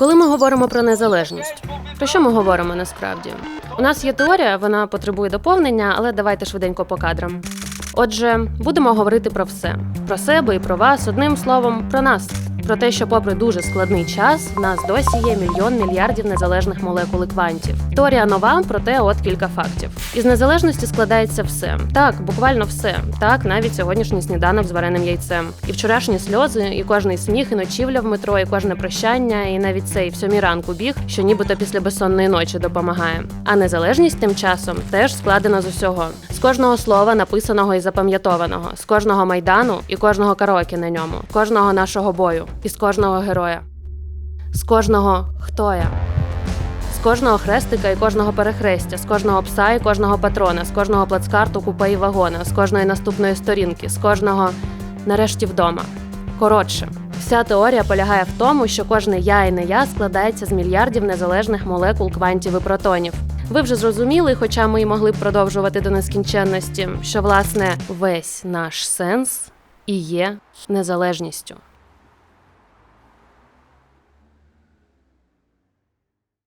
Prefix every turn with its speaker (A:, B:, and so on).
A: Коли ми говоримо про незалежність, про що ми говоримо насправді? У нас є теорія, вона потребує доповнення, але давайте швиденько по кадрам. Отже, будемо говорити про все: про себе і про вас, одним словом, про нас. Про те, що, попри дуже складний час, в нас досі є мільйон мільярдів незалежних молекул і квантів. Теорія нова, проте от кілька фактів. Із незалежності складається все. Так, буквально все. Так, навіть сьогоднішній сніданок з вареним яйцем. І вчорашні сльози, і кожний сміх, і ночівля в метро, і кожне прощання, і навіть цей в сьомій ранку біг, що нібито після безсонної ночі допомагає. А незалежність тим часом теж складена з усього: кожного слова, написаного і запам'ятованого, з кожного майдану і кожного караоке на ньому, кожного нашого бою, і з кожного героя, з кожного хто я. З кожного хрестика і кожного перехрестя, з кожного пса і кожного патрона, з кожного плацкарту, купе і вагона, з кожної наступної сторінки, з кожного нарешті вдома. Коротше, вся теорія полягає в тому, що кожне я і не я складається з мільярдів незалежних молекул квантів і протонів. Ви вже зрозуміли, хоча ми й могли б продовжувати до нескінченності, що власне весь наш сенс і є незалежністю.